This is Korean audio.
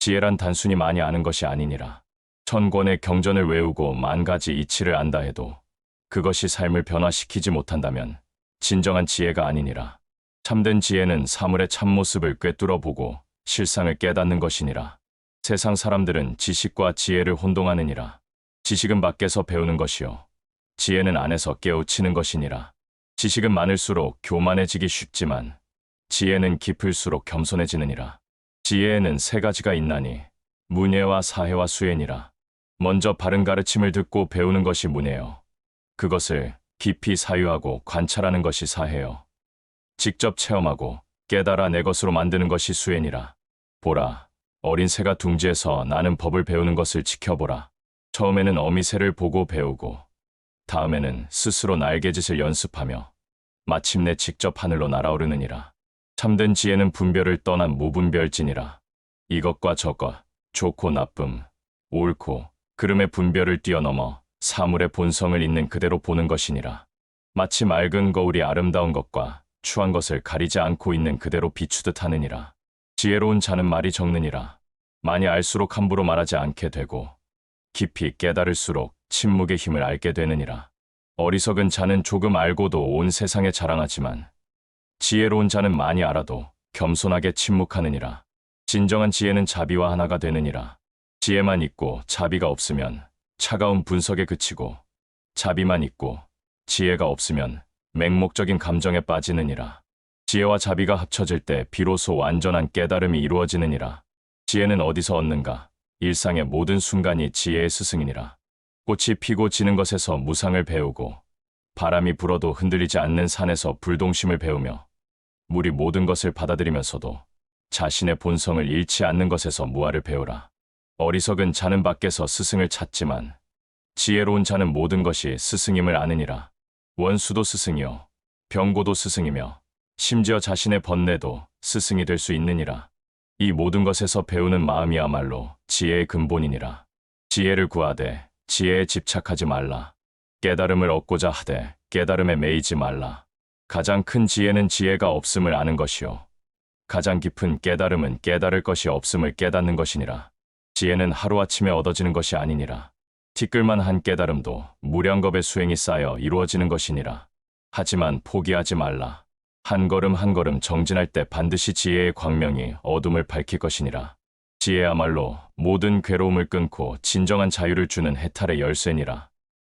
지혜란 단순히 많이 아는 것이 아니니라. 천 권의 경전을 외우고 만 가지 이치를 안다 해도 그것이 삶을 변화시키지 못한다면 진정한 지혜가 아니니라. 참된 지혜는 사물의 참모습을 꿰뚫어 보고 실상을 깨닫는 것이니라. 세상 사람들은 지식과 지혜를 혼동하느니라. 지식은 밖에서 배우는 것이요. 지혜는 안에서 깨우치는 것이니라. 지식은 많을수록 교만해지기 쉽지만 지혜는 깊을수록 겸손해지느니라. 지혜에는 세 가지가 있나니 문예와 사회와 수행이라. 먼저 바른 가르침을 듣고 배우는 것이 문예요. 그것을 깊이 사유하고 관찰하는 것이 사회요. 직접 체험하고 깨달아 내 것으로 만드는 것이 수행이라. 보라, 어린 새가 둥지에서 나는 법을 배우는 것을 지켜보라. 처음에는 어미 새를 보고 배우고, 다음에는 스스로 날개짓을 연습하며, 마침내 직접 하늘로 날아오르느니라. 참된 지혜는 분별을 떠난 무분별진이라. 이것과 저것, 좋고 나쁨, 옳고 그름의 분별을 뛰어넘어 사물의 본성을 있는 그대로 보는 것이니라. 마치 맑은 거울이 아름다운 것과 추한 것을 가리지 않고 있는 그대로 비추듯 하느니라. 지혜로운 자는 말이 적느니라. 많이 알수록 함부로 말하지 않게 되고 깊이 깨달을수록 침묵의 힘을 알게 되느니라. 어리석은 자는 조금 알고도 온 세상에 자랑하지만 지혜로운 자는 많이 알아도 겸손하게 침묵하느니라. 진정한 지혜는 자비와 하나가 되느니라. 지혜만 있고 자비가 없으면 차가운 분석에 그치고 자비만 있고 지혜가 없으면 맹목적인 감정에 빠지느니라. 지혜와 자비가 합쳐질 때 비로소 완전한 깨달음이 이루어지느니라. 지혜는 어디서 얻는가? 일상의 모든 순간이 지혜의 스승이니라. 꽃이 피고 지는 것에서 무상을 배우고 바람이 불어도 흔들리지 않는 산에서 불동심을 배우며 물이 모든 것을 받아들이면서도 자신의 본성을 잃지 않는 것에서 무아를 배우라. 어리석은 자는 밖에서 스승을 찾지만 지혜로운 자는 모든 것이 스승임을 아느니라. 원수도 스승이요 병고도 스승이며 심지어 자신의 번뇌도 스승이 될 수 있느니라. 이 모든 것에서 배우는 마음이야말로 지혜의 근본이니라. 지혜를 구하되 지혜에 집착하지 말라. 깨달음을 얻고자 하되 깨달음에 매이지 말라. 가장 큰 지혜는 지혜가 없음을 아는 것이요. 가장 깊은 깨달음은 깨달을 것이 없음을 깨닫는 것이니라. 지혜는 하루아침에 얻어지는 것이 아니니라. 티끌만 한 깨달음도 무량겁의 수행이 쌓여 이루어지는 것이니라. 하지만 포기하지 말라. 한 걸음 한 걸음 정진할 때 반드시 지혜의 광명이 어둠을 밝힐 것이니라. 지혜야말로 모든 괴로움을 끊고 진정한 자유를 주는 해탈의 열쇠니라.